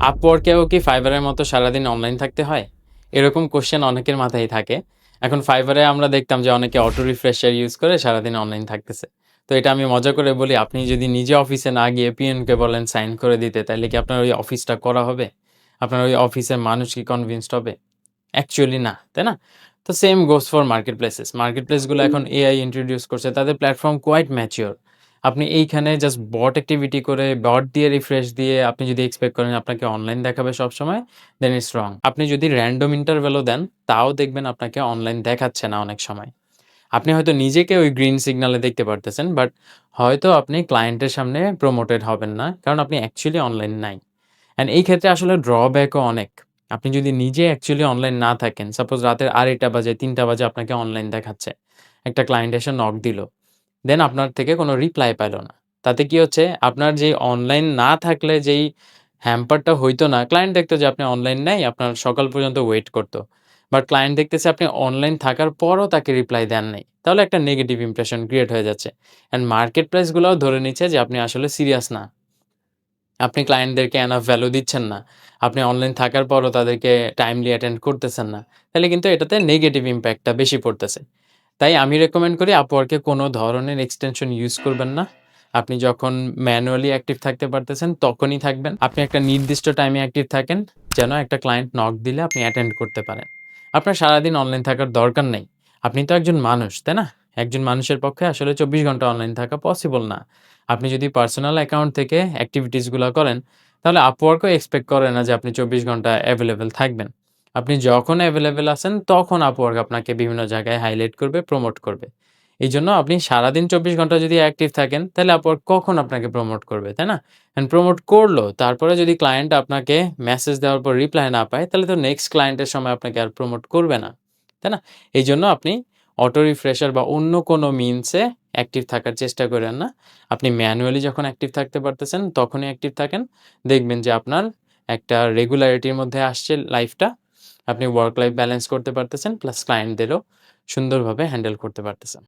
আপওয়ার্কেও কি ফাইবারের মতো সারাদিন অনলাইন থাকতে হয়? এরকম কোশ্চেন অনেকের মাথায় থাকে। এখন ফাইবারে আমরা দেখতাম যে অনেকে অটো রিফ্রেশার ইউজ করে সারাদিন অনলাইন থাকতেছে। তো এটা আমি মজা করে বলি আপনি যদি নিজে অফিসে না গিয়ে পিএনকে বলেন সাইন করে দিতে তাহলে কি আপনার ওই অফিসটা করা হবে? আপনার ওই অফিসের মানুষ কি কনভিন্সড হবে? অ্যাকচুয়ালি না তাই না? তো same goes for market places market প্লেসগুলো এখন এআই ইন্ট্রোডিউস করছে তাদের প্ল্যাটফর্ম কোয়াইট ম্যাচিওর আপনি এইখানে জাস্ট বট অ্যাক্টিভিটি করে বট দিয়ে রিফ্রেশ দিয়ে আপনি যদি এক্সপেক্ট করেন আপনাকে অনলাইন দেখাবে সবসময় দেন ইটস রং আপনি যদি র্যান্ডম ইন্টারভ্যালও দেন, তাও দেখবেন আপনাকে অনলাইন দেখাচ্ছে না অনেক সময়। আপনি হয়তো নিজেকে ওই গ্রিন সিগনালে দেখতে পারতেছেন বাট হয়তো আপনি ক্লায়েন্টের সামনে প্রমোটেড হবেন না, কারণ আপনি অ্যাকচুয়ালি অনলাইন নাই। অ্যান্ড এই ক্ষেত্রে আসলে ড্রব্যাকও অনেক। আপনি যদি নিজে অ্যাকচুয়ালি অনলাইন না থাকেন সাপোজ রাতের আড়াইটা বাজে, তিনটা বাজে আপনাকে অনলাইন দেখাচ্ছে। একটা ক্লায়েন্ট এসে নক দিল। দেন আপনার থেকে কোনো রিপ্লাই পেল না। তাতে কি হচ্ছে? আপনার যে অনলাইন না থাকলে যেই হ্যাম্পারটা হইতো না ক্লায়েন্ট দেখতো যে আপনি অনলাইন নেই, আপনার সকাল পর্যন্ত ওয়েট করতো। বাট ক্লায়েন্ট দেখতেছে আপনি অনলাইন থাকার পরও তাকে রিপ্লাই দেন নাই। তাহলে একটা নেগেটিভ ইমপ্রেশন ক্রিয়েট হয়ে যাচ্ছে। অ্যান্ড মার্কেট প্রাইসগুলোও ধরে নিচ্ছে যে আপনি আসলে সিরিয়াস না। আপনি ক্লায়েন্টদেরকে এনাফ ভ্যালু দিচ্ছেন না। আপনি অনলাইন থাকার পরও তাদেরকে টাইমলি অ্যাটেন্ড করতেছেন না। তাহলে কিন্তু এটাতে নেগেটিভ ইম্প্যাক্টটা বেশি পড়তেছে। তাই আমি রেকমেন্ড করি আপওয়ার্কে কোনো ধরনের এক্সটেনশন ইউজ করবেন না। আপনি যখন ম্যানুয়ালি অ্যাক্টিভ থাকতে পারতেছেন তখনই থাকবেন। আপনি একটা নির্দিষ্ট টাইমে অ্যাক্টিভ থাকেন যেন একটা ক্লায়েন্ট নক দিলে আপনি অ্যাটেন্ড করতে পারেন। আপনার সারাদিন অনলাইন থাকার দরকার নেই। আপনি তো একজন মানুষ, তাই না? একজন মানুষের পক্ষে আসলে চব্বিশ ঘণ্টা অনলাইন থাকা পসিবল না। আপনি যদি পার্সোনাল অ্যাকাউন্ট থেকে অ্যাক্টিভিটিসগুলো করেন, তাহলে আপওয়ার্কও এক্সপেক্ট করে না যে আপনি চব্বিশ ঘণ্টা অ্যাভেলেবেল থাকবেন। আপনি যখন অ্যাভেলেবেল আছেন, তখন আপওয়ার্ক আপনাকে বিভিন্ন জায়গায় হাইলাইট করবে প্রমোট করবে। এই জন্য আপনি সারাদিন চব্বিশ ঘণ্টা যদি অ্যাক্টিভ থাকেন, তাহলে আপওয়ার্ক কখন আপনাকে প্রমোট করবে, তাই না? অ্যান্ড প্রমোট করল, তারপরে যদি ক্লায়েন্ট আপনাকে মেসেজ দেওয়ার পর রিপ্লাই না পায়, তাহলে তো নেক্সট ক্লায়েন্টের সময় আপনাকে আর প্রমোট করবে না, তাই না? এই জন্য আপনি অটো রিফ্রেশার বা অন্য কোনো মিনসে অ্যাক্টিভ থাকার চেষ্টা করেন না। আপনি ম্যানুয়ালি যখন অ্যাক্টিভ থাকতে পারতেছেন, তখনই অ্যাক্টিভ থাকেন। দেখবেন যে আপনার একটা রেগুলারিটির মধ্যে আসছে লাইফটা আপনি ওয়ার্ক লাইফ ব্যালেন্স করতে পারতেছেন প্লাস ক্লায়েন্টদেরও সুন্দরভাবে হ্যান্ডেল করতে পারতেছেন।